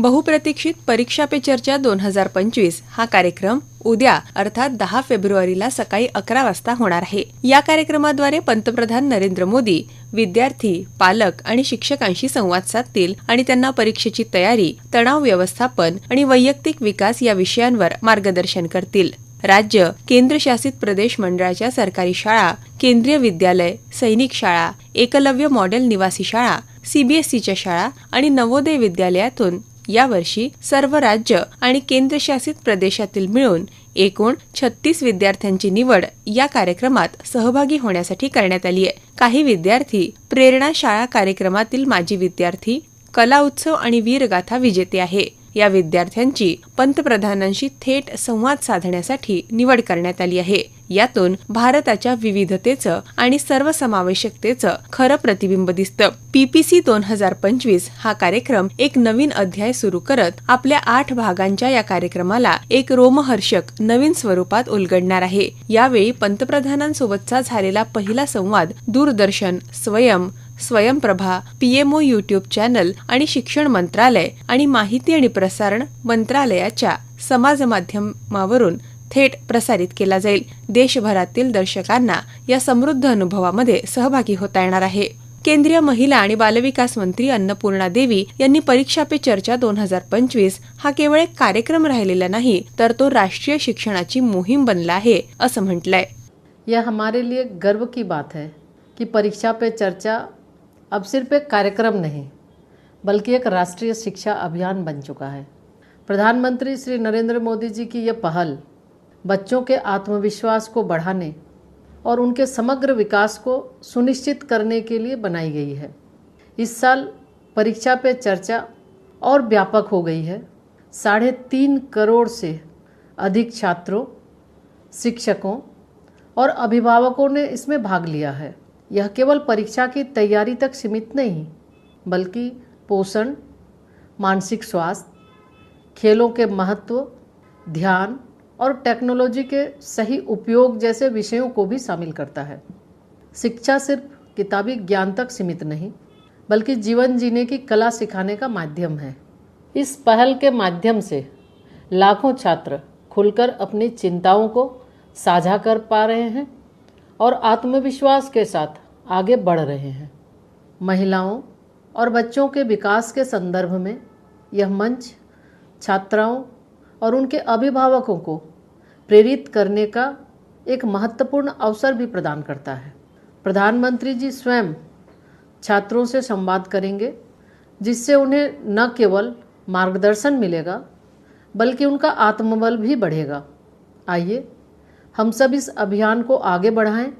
बहुप्रतीक्षित परीक्षा पे चर्चा दोन हजार पंचवीस. हा कार्यक्रम उद्या अर्थात दहा फेब्रुवारीला सकाळी अकरा वाजता होणार आहे. या कार्यक्रमाद्वारे पंतप्रधान नरेंद्र मोदी विद्यार्थी पालक आणि शिक्षकांशी संवाद साधतील आणि त्यांना परीक्षेची तयारी तणाव व्यवस्थापन आणि वैयक्तिक विकास या विषयांवर मार्गदर्शन करतील. राज्य केंद्रशासित प्रदेश मंडळाच्या सरकारी शाळा केंद्रीय विद्यालय सैनिक शाळा एकलव्य मॉडेल निवासी शाळा सीबीएसईच्या शाळा आणि नवोदय विद्यालयातून यावर्षी सर्व राज्य आणि केंद्रशासित प्रदेशातील मिळून एकूण छत्तीस विद्यार्थ्यांची निवड या कार्यक्रमात सहभागी होण्यासाठी करण्यात आली आहे. काही विद्यार्थी प्रेरणा शाळा कार्यक्रमातील माजी विद्यार्थी कला उत्सव आणि वीरगाथा विजेते आहे. या विद्यार्थ्यांची पंतप्रधानांशी थेट संवाद साधण्यासाठी निवड करण्यात आली आहे. यातून भारताच्या विविधतेचं आणि सर्वसमावेशकतेचं खरं प्रतिबिंब दिसतं. पीपीसी दोन हजार पंचवीस हा कार्यक्रम एक नवीन अध्याय सुरू करत आपल्या आठ भागांच्या या कार्यक्रमाला एक रोमहर्षक नवीन स्वरूपात उलगडणार आहे. यावेळी पंतप्रधानांसोबतचा झालेला पहिला संवाद दूरदर्शन स्वयं स्वयंप्रभा पीएमओ युट्यूब चॅनल आणि शिक्षण मंत्रालय आणि माहिती आणि प्रसारण मंत्रालयाच्या समाज माध्यमावरून थेट प्रसारित केला जाईल. देशभरातील दर्शकांना या समृद्ध अनुभवामध्ये सहभागी होता येणार आहे. केंद्रीय महिला आणि बालविकास मंत्री अन्नपूर्णा देवी यांनी परीक्षा पे चर्चा दोन हजार पंचवीस हा केवळ एक कार्यक्रम राहिलेला नाही तर तो राष्ट्रीय शिक्षणाची मोहीम बनला आहे असं म्हटलंय. यह हमारे लिए गर्व की बात है कि परीक्षा पे चर्चा अब सिर्फ एक कार्यक्रम नहीं बल्कि एक राष्ट्रीय शिक्षा अभियान बन चुका है। प्रधानमंत्री श्री नरेंद्र मोदी जी की यह पहल बच्चों के आत्मविश्वास को बढ़ाने और उनके समग्र विकास को सुनिश्चित करने के लिए बनाई गई है। इस साल परीक्षा पे चर्चा और व्यापक हो गई है। साढ़े तीन करोड़ से अधिक छात्रों, शिक्षकों और अभिभावकों ने इसमें भाग लिया है। यह केवल परीक्षा की तैयारी तक सीमित नहीं, बल्कि पोषण, मानसिक स्वास्थ्य, खेलों के महत्व, ध्यान और टेक्नोलॉजी के सही उपयोग जैसे विषयों को भी शामिल करता है। शिक्षा सिर्फ़ किताबी ज्ञान तक सीमित नहीं, बल्कि जीवन जीने की कला सिखाने का माध्यम है। इस पहल के माध्यम से लाखों छात्र खुलकर अपनी चिंताओं को साझा कर पा रहे हैं और आत्मविश्वास के साथ आगे बढ़ रहे हैं। महिलाओं और बच्चों के विकास के संदर्भ में यह मंच छात्राओं और उनके अभिभावकों को प्रेरित करने का एक महत्वपूर्ण अवसर भी प्रदान करता है। प्रधानमंत्री जी स्वयं छात्रों से संवाद करेंगे, जिससे उन्हें न केवल मार्गदर्शन मिलेगा, बल्कि उनका आत्मबल भी बढ़ेगा। आइए, हम सब इस अभियान को आगे बढ़ाएँ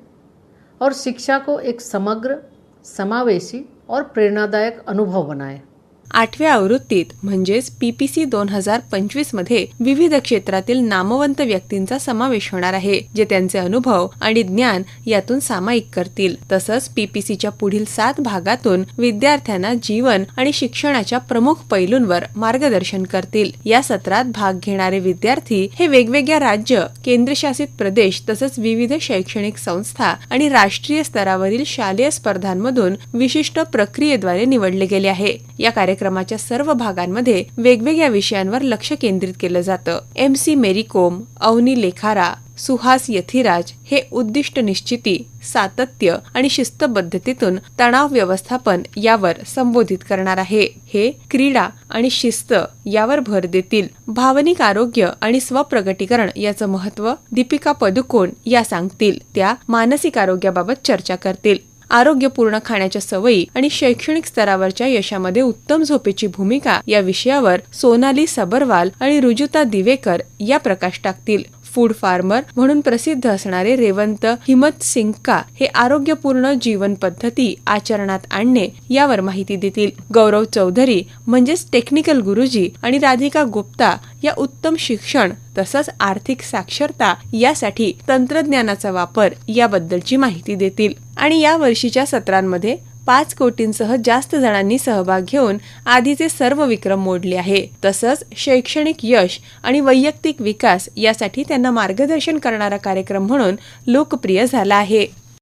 और शिक्षा को एक समग्र, समावेशी और प्रेरणादायक अनुभव बनाएँ। आठव्या आवृत्तीत म्हणजेच पीपीसी दोन हजार पंचवीसमध्ये विविध क्षेत्रातील नामवंत व्यक्तींचा समावेश होणार आहे जे त्यांचे अनुभव आणि ज्ञान यातून सामायिक करतील. तसंच पीपीसीच्या पुढील सात भागातून विद्यार्थ्यांना जीवन आणि शिक्षणाच्या प्रमुख पैलूंवर मार्गदर्शन करतील. या सत्रात भाग घेणारे विद्यार्थी हे वेगवेगळ्या राज्य केंद्रशासित प्रदेश तसंच विविध शैक्षणिक संस्था आणि राष्ट्रीय स्तरावरील शालेय स्पर्धांमधून विशिष्ट प्रक्रियेद्वारे निवडले गेले आहे. या कार्यक्रम कार्यक्रमाच्या सर्व भागांमध्ये वेगवेगळ्या विषयांवर लक्ष केंद्रित केलं जातं. एम सी मेरी कोम अवनी लेखारा सुहास यथिराज हे उद्दिष्ट निश्चिती सातत्य आणि शिस्तबद्धतेतून तणाव व्यवस्थापन यावर संबोधित करणार आहे. हे क्रीडा आणि शिस्त यावर भर देतील. भावनिक आरोग्य आणि स्वप्रगटीकरण याचं महत्त्व दीपिका पदुकोण या सांगतील. त्या मानसिक आरोग्याबाबत चर्चा करतील. आरोग्यपूर्ण खाण्याच्या सवयी आणि शैक्षणिक स्तरावरच्या यशामध्ये उत्तम झोपेची भूमिका या विषयावर सोनाली सबरवाल आणि रुजुता दिवेकर या प्रकाश टाकतील. फूड फार्मर म्हणून प्रसिद्ध असणारे रेवंत हिमत सिंगका हे आरोग्यपूर्ण जीवन पद्धती आचरणात आणणे यावर माहिती देतील. गौरव चौधरी म्हणजेच टेक्निकल गुरुजी आणि राधिका गुप्ता या उत्तम शिक्षण तसंच आर्थिक साक्षरता यासाठी तंत्रज्ञानाचा वापर याबद्दलची माहिती देतील. आणि या वर्षीच्या सत्रांमध्ये पाच कोटींसह जास्त जणांनी सहभाग घेऊन आधीचे सर्व विक्रम मोडले आहे. तसंच शैक्षणिक यश आणि वैयक्तिक विकास यासाठी त्यांना मार्गदर्शन करणारा कार्यक्रम म्हणून लोकप्रिय झाला आहे.